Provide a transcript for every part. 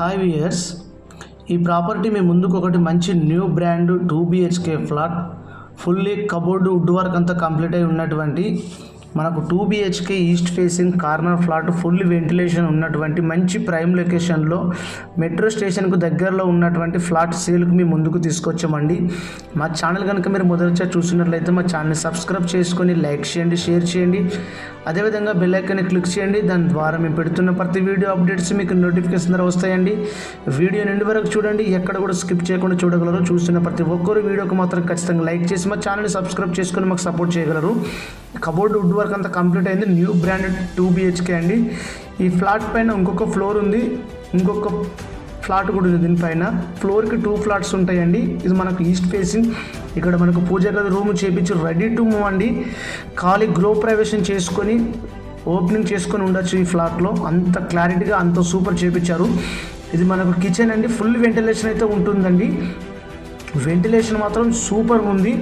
Hi viewers ఈ property మీ ముందుకు ఒకటి మంచి new brand two BHK flat fully cupboard wood work అంతా కంప్లీట్ అయి ఉన్నటువంటి మనకు two BHK east facing corner flat full ventilation ఉన్నటువంటి మంచి ప్రైమ్ లొకేషన్లో మెట్రో స్టేషన్కు దగ్గరలో ఉన్నటువంటి ఫ్లాట్ సేల్కి మీ ముందుకు తీసుకొచ్చామండి. మా ఛానల్ కనుక మీరు మొదటిసారి చూసినట్లయితే మా ఛానల్ని సబ్స్క్రైబ్ చేసుకొని లైక్ చేయండి షేర్ చేయండి. అదేవిధంగా బెల్ ఐకాన్ని క్లిక్ చేయండి. దాని ద్వారా మేము పెడుతున్న ప్రతి వీడియో అప్డేట్స్ మీకు నోటిఫికేషన్ ద్వారా వస్తాయండి. వీడియో నిండి వరకు చూడండి. ఎక్కడ కూడా స్కిప్ చేయకుండా చూడగలరు. చూస్తున్న ప్రతి ఒక్కరు వీడియోకి మాత్రం ఖచ్చితంగా లైక్ చేసి మా ఛానల్ని సబ్స్క్రైబ్ చేసుకొని మాకు సపోర్ట్ చేయగలరు. కబోర్డ్ వుడ్ వర్క్ అంతా కంప్లీట్ అయింది. న్యూ బ్రాండెడ్ టూ బిహెచ్కే అండి. ఈ ఫ్లాట్ పైన ఇంకొక ఫ్లోర్ ఉంది. ఇంకొక ఫ్లాట్ కూడా ఉంది దీనిపైన ఫ్లోర్కి టూ ఫ్లాట్స్ ఉంటాయండి. ఇది మనకు ఈస్ట్ ఫేసింగ్. ఇక్కడ మనకు పూజ గది రూమ్ చేపించి రెడీ టు మూవ్ అండి. ఖాళీ గ్రో ప్రవేశం చేసుకొని ఓపెనింగ్ చేసుకొని ఉండొచ్చు ఈ ఫ్లాట్లో అంత క్లారిటీగా అంత సూపర్ చేపించారు. ఇది మనకు కిచెన్ అండి. ఫుల్ వెంటిలేషన్ అయితే ఉంటుందండి. వెంటిలేషన్ మాత్రం సూపర్ ఉంది.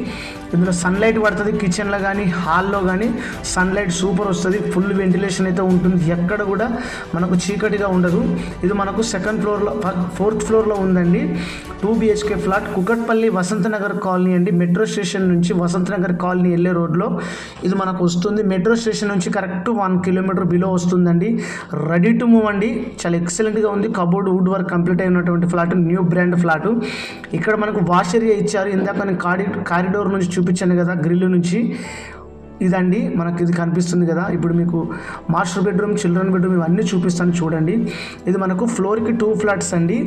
ఇందులో సన్లైట్ పడుతుంది కిచెన్లో కానీ హాల్లో కానీ సన్లైట్ సూపర్ వస్తుంది. ఫుల్ వెంటిలేషన్ అయితే ఉంటుంది. ఎక్కడ కూడా మనకు చీకటిగా ఉండదు. ఇది మనకు సెకండ్ ఫ్లోర్లో ఫోర్త్ ఫ్లోర్లో ఉందండి. Two BHK flat Kukatpally Vasanthnagar colony అండి. మెట్రో స్టేషన్ నుంచి వసంతనగర్ కాలనీ వెళ్ళే రోడ్లో ఇది మనకు వస్తుంది. మెట్రో స్టేషన్ నుంచి కరెక్ట్ వన్ కిలోమీటర్ బిలో వస్తుందండి. రెడీ టు మూవ్ అండి. చాలా ఎక్సలెంట్గా ఉంది. కబోర్డ్ వుడ్ వర్క్ కంప్లీట్ అయినటువంటి ఫ్లాట్ న్యూ బ్రాండ్ ఫ్లాట్ ఇక్కడ మనకు ఆశ్చర్య ఇచ్చారు. ఇందాక నేను కాడి కారిడోర్ నుంచి చూపించాను కదా గ్రిల్ నుంచి. ఇదండి మనకి ఇది కనిపిస్తుంది కదా. ఇప్పుడు మీకు మాస్టర్ బెడ్రూమ్ చిల్డ్రన్ బెడ్రూమ్ ఇవన్నీ చూపిస్తాను చూడండి. ఇది మనకు ఫ్లోర్కి టూ ఫ్లాట్స్ అండి.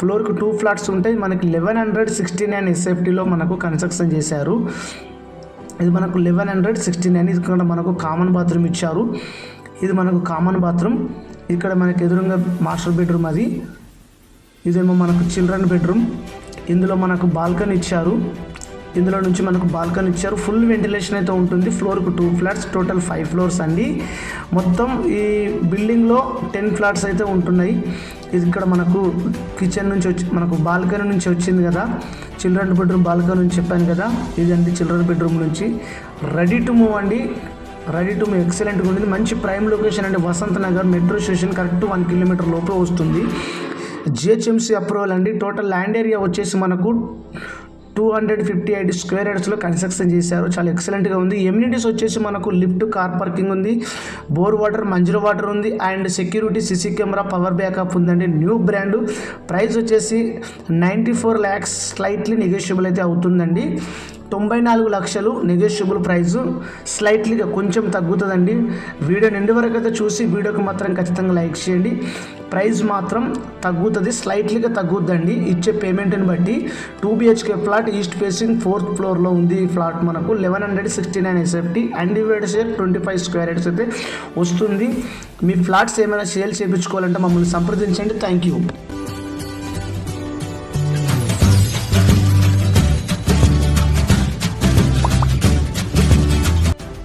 ఫ్లోర్కి టూ ఫ్లాట్స్ ఉంటాయి మనకి లెవెన్ హండ్రెడ్ సిక్స్టీ నైన్ ఎస్ఎఫ్టీలో మనకు కన్స్ట్రక్షన్ చేశారు. ఇది మనకు లెవెన్ హండ్రెడ్ సిక్స్టీ నైన్ ఇక్కడ మనకు కామన్ బాత్రూమ్ ఇచ్చారు. ఇది మనకు కామన్ బాత్రూమ్. ఇక్కడ మనకి ఎదురుగా మాస్టర్ బెడ్రూమ్ అది. ఇదేమో మనకు చిల్డ్రన్ బెడ్రూమ్. ఇందులో మనకు బాల్కనీ ఇచ్చారు. ఇందులో నుంచి మనకు బాల్కనీ ఇచ్చారు. ఫుల్ వెంటిలేషన్ అయితే ఉంటుంది. ఫ్లోర్కు two flats total five floors అండి. మొత్తం ఈ బిల్డింగ్లో టెన్ ఫ్లాట్స్ అయితే ఉంటున్నాయి. ఇది ఇక్కడ మనకు కిచెన్ నుంచి వచ్చి మనకు బాల్కనీ నుంచి వచ్చింది కదా. చిల్డ్రన్ బెడ్రూమ్ బాల్కనీ నుంచి చెప్పాను కదా. ఇదండి చిల్డ్రన్ బెడ్రూమ్ నుంచి. రెడీ టు మూవ్ అండి. రెడీ టు మూవ్ ఎక్సలెంట్గా ఉంటుంది మంచి ప్రైమ్ లొకేషన్ అండి. Vasanth Nagar metro station correct one kilometre లోపల వస్తుంది. జిహెచ్ఎంసీ అప్రూవల్ అండి. టోటల్ ల్యాండ్ ఏరియా వచ్చేసి మనకు two hundred fifty eight square యార్డ్స్లో construction చేశారు. చాలా ఎక్సలెంట్గా ఉంది. ఎమ్యూనిటీస్ వచ్చేసి మనకు లిఫ్ట్ కార్ పార్కింగ్ ఉంది. బోర్ వాటర్ మంజుల వాటర్ ఉంది. And security CC camera power backup ఉందండి. New brand. ప్రైస్ వచ్చేసి ninety four lakhs slightly negotiable అయితే అవుతుందండి. తొంభై నాలుగు లక్షలు నెగోషియబుల్ ప్రైస్. స్లైట్లీగా కొంచెం తగ్గుతుందండి. వీడియో నిండి వరకు అయితే చూసి వీడియోకి మాత్రం ఖచ్చితంగా లైక్ చేయండి. ప్రైస్ మాత్రం తగ్గుతుంది స్లైట్లీగా తగ్గుద్దండి. ఇచ్చే పేమెంట్ని బట్టి two BHK flat east facing fourth ఫ్లోర్లో ఉంది ఈ ఫ్లాట్ మనకు. Eleven hundred sixty nine SFT undivided share twenty five square heads అయితే వస్తుంది. మీ ఫ్లాట్స్ ఏమైనా సేల్ చేయించుకోవాలంటే మమ్మల్ని సంప్రదించండి. Thank you